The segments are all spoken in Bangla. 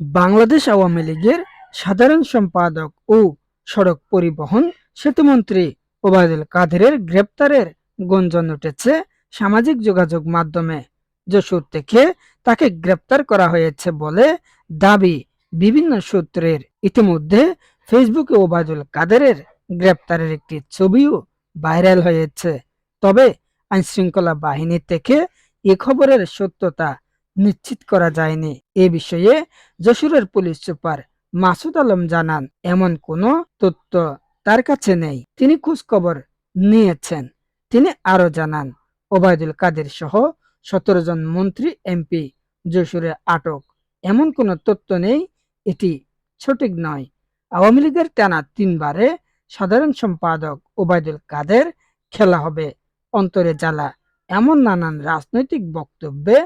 বাংলাদেশ আওয়ামী লীগের সাধারণ সম্পাদক ও সড়ক পরিবহন সেতুমন্ত্রী ওবায়দুল কাদেরের গ্রেপ্তারের গুঞ্জন উঠেছে সামাজিক যোগাযোগ মাধ্যমে। যশোর থেকে তাকে গ্রেপ্তার করা হয়েছে বলে দাবি বিভিন্ন সূত্রের। ইতিমধ্যে ফেসবুকে ওবায়দুল কাদেরের গ্রেপ্তারের একটি ছবিও ভাইরাল হয়েছে। তবে আইনশৃঙ্খলা বাহিনী থেকে এ খবরের সত্যতা নিশ্চিত করা যায়নি। এ বিষয়ে যশোরের পুলিশ সুপার মাসুদ আলম জানান, এমন কোনো তথ্য তার কাছে নেই। তিনি খোঁজ খবর নিয়েছেন। তিনি আরও জানান, ওবায়দুল কাদের সহ সতেরো জন মন্ত্রী, এমপি যশোরে আটক। এমন কোনো তথ্য নেই, এটি সঠিক নয়। আওয়ামী লীগের টানা তিনবারে সাধারণ সম্পাদক ওবায়দুল কাদের খেলা হবে অন্তরে জ্বালা। এমন নানান রাজনৈতিক বক্তব্যে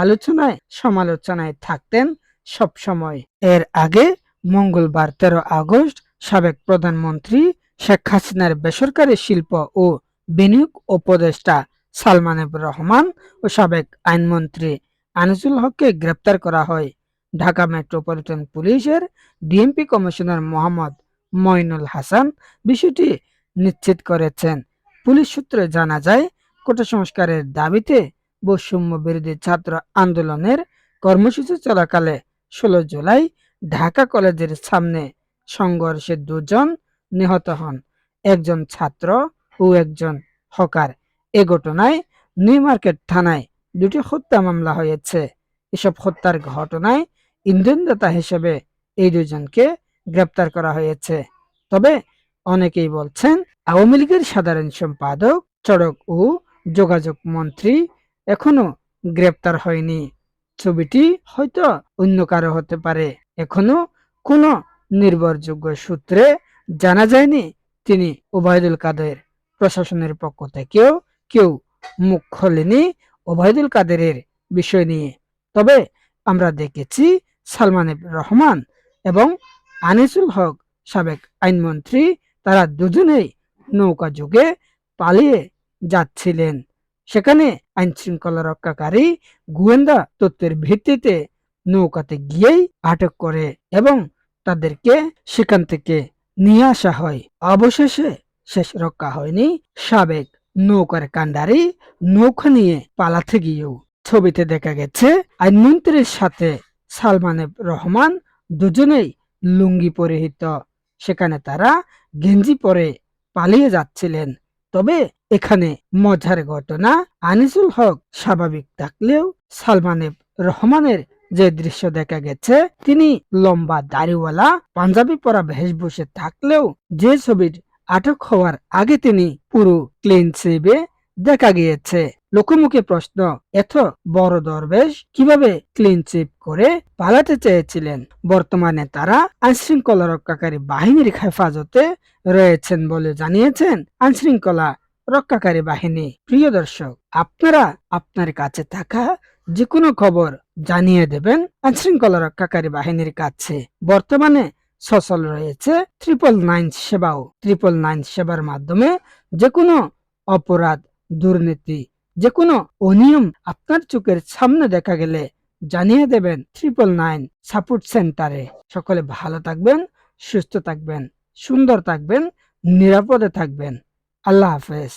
আলোচনায়, সমালোচনায় থাকতেন সব সময় এর আগে মঙ্গলবার তেরো আগস্ট সাবেক প্রধানমন্ত্রী শেখ হাসিনার বেসরকারি শিল্প ও বিনিয়োগ উপদেষ্টা সালমান রহমান ও সাবেক আইনমন্ত্রী আনিসুল হককে গ্রেপ্তার করা হয়। ঢাকা মেট্রোপলিটন পুলিশের ডিএমপি কমিশনার মোহাম্মদ মইনুল হাসান বিষয়টি নিশ্চিত করেছেন। পুলিশ সূত্রে জানা যায়, কোটা সংস্কারের দাবিতে বৈষম্য বিরোধী ছাত্র আন্দোলনের কর্মসূচি চলাকালে ষোলো জুলাই ঢাকা কলেজের সামনে সংঘর্ষে দুজন নিহত হন, একজন ছাত্র ও একজন হকার। এ ঘটনায় নিউ মার্কেট থানায় দুটি হত্যা মামলা হয়েছে। এসব হত্যার ঘটনায় ইন্ধনদাতা হিসেবে এই দুজনকে গ্রেপ্তার করা হয়েছে। তবে অনেকেই বলছেন, আওয়ামী লীগের সাধারণ সম্পাদক সড়ক ও যোগাযোগ মন্ত্রী এখনও গ্রেপ্তার হয়নি। ছবিটি হয়তো অন্য কারও হতে পারে। এখনও কোনো নির্ভরযোগ্য সূত্রে জানা যায়নি তিনি ওবায়দুল কাদের। প্রশাসনের পক্ষ থেকেও কেউ মুখ খোলেনি ওবায়দুল কাদেরের বিষয় নিয়ে। তবে আমরা দেখেছি সালমান রহমান এবং আনিসুল হক সাবেক আইনমন্ত্রী, তারা দুজনেই নৌকা যুগে পালিয়ে যাচ্ছিলেন। সেখানে আইন শৃঙ্খলা রক্ষাকারী গোয়েন্দা তথ্যের ভিত্তিতে নৌকাতে গিয়েই আটক করে এবং তাদেরকে সেখান থেকে নিয়ে আসা হয়। অবশেষে শেষ রক্ষা হয়নি সাবেক নৌকার কান্ডারি নৌকা নিয়ে পালাতে গিয়েও। ছবিতে দেখা গেছে আইনমন্ত্রীর সাথে সালমান রহমান দুজনেই লুঙ্গি পরিহিত। সেখানে তারা গেঞ্জি পরে পালিয়ে যাচ্ছিলেন। তবে এখানে মজার ঘটনা। আনিসুল হক স্বাভাবিক থাকলেও সালমানেব রহমানের যে দৃশ্য দেখা গেছে, তিনি লম্বা দাড়িওয়ালা, পাঞ্জাবি পরা ভেষভূষে থাকলেও যে ছবির আটক হওয়ার আগে তিনি পুরো ক্লিন সেভে দেখা গিয়েছে। লোকমুখে প্রশ্ন, এত বড় দরবেশ কীভাবে ক্লিন চিপ করে পালাতে চেয়েছিলেন? বর্তমানে তারা আইনশৃঙ্খলা রক্ষাকারী বাহিনীর হেফাজতে রয়েছেন বলে জানিয়েছেন আইনশৃঙ্খলা রক্ষাকারী বাহিনী। প্রিয় দর্শক, আপনারা আপনার কাছে থাকা যে কোনো খবর জানিয়ে দেবেন আইনশৃঙ্খলা রক্ষাকারী বাহিনীর কাছে। বর্তমানে সচল রয়েছে ট্রিপল নাইন সেবাও। ট্রিপল নাইন সেবার মাধ্যমে যে কোনো অপরাধ দুর্নীতি। যে কোনো অনিয়ম আপনার চোখের সামনে দেখা গেলে জানিয়ে দেবেন ট্রিপল নাইন সাপোর্ট সেন্টারে সকলে ভালো থাকবেন, সুস্থ থাকবেন, সুন্দর থাকবেন, নিরাপদে থাকবেন। আল্লাহ হাফেজ।